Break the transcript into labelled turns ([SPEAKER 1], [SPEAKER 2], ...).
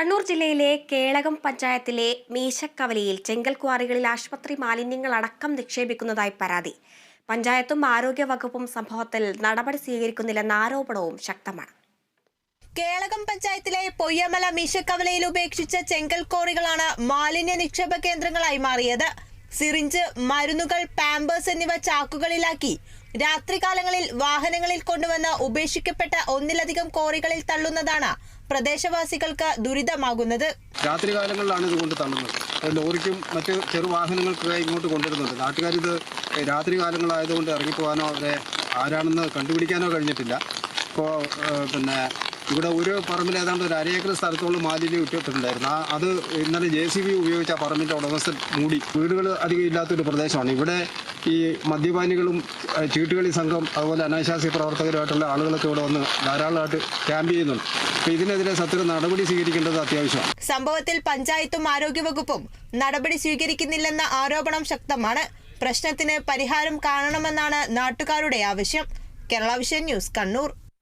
[SPEAKER 1] കണ്ണൂർ ജില്ലയിലെ കേളകം പഞ്ചായത്തിലെ മീശക്കവലയിൽ ചെങ്കൽ ക്വാറികളിൽ ആശുപത്രി മാലിന്യങ്ങൾ അടക്കം നിക്ഷേപിക്കുന്നതായി പരാതി. പഞ്ചായത്തും ആരോഗ്യ വകുപ്പും സംഭവത്തിൽ നടപടി സ്വീകരിക്കുന്നില്ലെന്ന ആരോപണവും ശക്തമാണ്.
[SPEAKER 2] കേളകം പഞ്ചായത്തിലെ പൊയ്യമല മീശക്കവലയിൽ ഉപേക്ഷിച്ച ചെങ്കൽ ക്വാറികളാണ് മാലിന്യ നിക്ഷേപ കേന്ദ്രങ്ങളായി മാറിയത്. സിറിഞ്ച് മരുന്നുകൾ പാമ്പേഴ്സ് എന്നിവ ചാക്കുകളിലാക്കി. രാത്രികാലങ്ങളിൽ വാഹനങ്ങളിൽ കൊണ്ടുവന്ന് ഉപേക്ഷിക്കപ്പെട്ട ഒന്നിലധികം കോറികളിൽ തള്ളുന്നതാണ് പ്രദേശവാസികൾക്ക് ദുരിതമാകുന്നത്.
[SPEAKER 3] രാത്രി കാലങ്ങളിലാണ് ഇത് കൊണ്ട് തള്ളുന്നത് ലോറിക്കും മറ്റ് ചെറുവാഹനങ്ങൾക്കൊക്കെ ഇങ്ങോട്ട് കൊണ്ടുവരുന്നുണ്ട്. നാട്ടുകാരിത് രാത്രി കാലങ്ങളായതുകൊണ്ട് ഇറങ്ങിപ്പോകാനോ അവരെ ആരാണെന്ന് കണ്ടുപിടിക്കാനോ കഴിഞ്ഞിട്ടില്ല. ഇപ്പോൾ പിന്നെ ഇവിടെ ഒരു പറമ്പിൽ ഏതാണ്ട് ഒരു അരയേക്കർ സ്ഥലത്തോളം മാലിന്യം ഇട്ടിട്ടുണ്ടായിരുന്നു. ആ അത് ഇന്നലെ ജെ സി ബി ഉപയോഗിച്ച ആ പറമ്പിന്റെ ഉടമസ്ഥൻ മൂടി. വീടുകൾ അധികം ഇല്ലാത്തൊരു പ്രദേശമാണ്. ഇവിടെ ഈ മദ്യപാനികളും ചീട്ടുകളി സംഘം അതുപോലെ അനാശാസ്യ പ്രവർത്തകരുമായിട്ടുള്ള ആളുകളൊക്കെ ഇവിടെ വന്ന് ധാരാളമായിട്ട് ക്യാമ്പ് ചെയ്യുന്നുണ്ട്. അപ്പോൾ ഇതിനെതിരെ സത്യം നടപടി സ്വീകരിക്കേണ്ടത് അത്യാവശ്യമാണ്.
[SPEAKER 2] സംഭവത്തിൽ പഞ്ചായത്തും ആരോഗ്യവകുപ്പും നടപടി സ്വീകരിക്കുന്നില്ലെന്ന ആരോപണം ശക്തമാണ്. പ്രശ്നത്തിന് പരിഹാരം കാണണമെന്നാണ് നാട്ടുകാരുടെ ആവശ്യം. Kerala vision news Kannur.